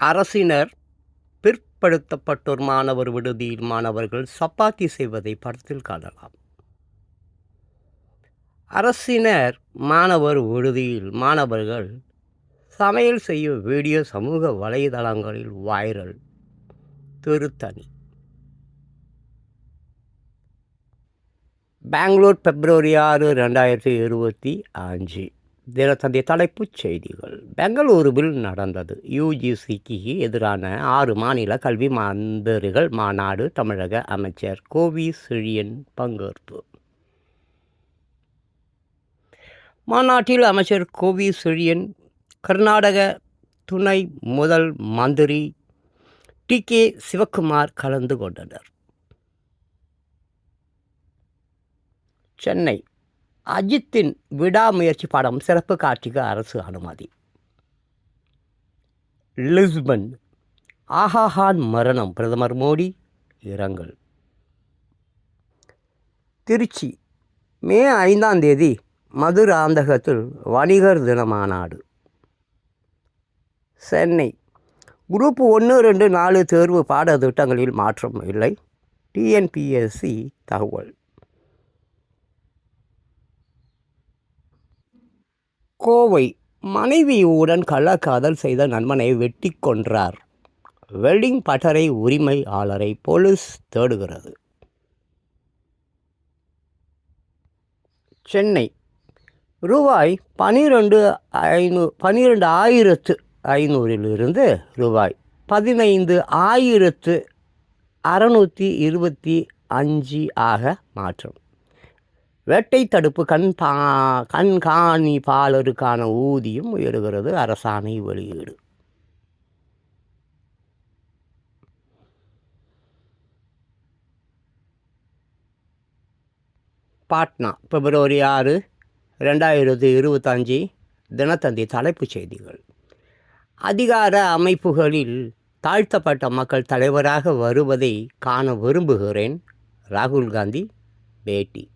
அரசினர் பிற்படுத்தப்பட்டோர் மாணவர் விடுதியில் மாணவர்கள் சப்பாத்தி செய்வதை படத்தில் காணலாம். அரசினர் மாணவர் விடுதியில் மாணவர்கள் சமையல் செய்யும் வீடியோ சமூக வலைதளங்களில் வைரல் திருத்தணி. பெங்களூர் பிப்ரவரி ஆறு ரெண்டாயிரத்தி இருபத்தி அஞ்சு. தினத்தந்தி தலைப்புச் செய்திகள். பெங்களூருவில் நடந்தது. யுஜிசிக்கு எதிரான ஆறு மாநில கல்வி மந்திரிகள் மாநாடு தமிழக அமைச்சர் கோவி செழியன் பங்கேற்பு. மாநாட்டில் அமைச்சர் கோவி செழியன் கர்நாடக துணை முதல் மந்திரி டி கே சிவக்குமார் கலந்து கொண்டனர். சென்னை அஜித்தின் விடாமுயற்சி படம் சிறப்பு காட்சிக்கு அரசு அனுமதி. லிஸ்பன் ஆஹாஹான் மரணம். பிரதமர் மோடி இரங்கல். திருச்சி மே ஐந்தாம் தேதி மதுராந்தகத்தில் வணிகர் தின மாநாடு. சென்னை குரூப் ஒன்று ரெண்டு நாலு தேர்வு பாடத்திட்டங்களில் மாற்றம் இல்லை. டிஎன்பிஎஸ்சி தகவல். கோவை மனைவியுடன் கள்ளக்காதல் செய்த நண்பனை வெட்டி கொன்றார். வெல்டிங் பட்டறை உரிமையாளரை போலீஸ் தேடுகிறது. சென்னை. ரூபாய் பனிரெண்டு ஐநூ பனிரெண்டு ஆயிரத்து ஐநூறிலிருந்து ரூபாய் பதினைந்து ஆயிரத்து அறநூற்றி இருபத்தி அஞ்சு ஆக மாற்றம். வேட்டை தடுப்பு கண் பா கண்காணிப்பாளருக்கான ஊதியம் உயர்கிறது. அரசாணை வெளியீடு. பாட்னா பிப்ரவரி ஆறு ரெண்டாயிரத்தி இருபத்தஞ்சி தினத்தந்தி தலைப்புச் செய்திகள். அதிகார அமைப்புகளில் தாழ்த்தப்பட்ட மக்கள் தலைவராக வருவதை காண விரும்புகிறேன். ராகுல் காந்தி பேட்டி.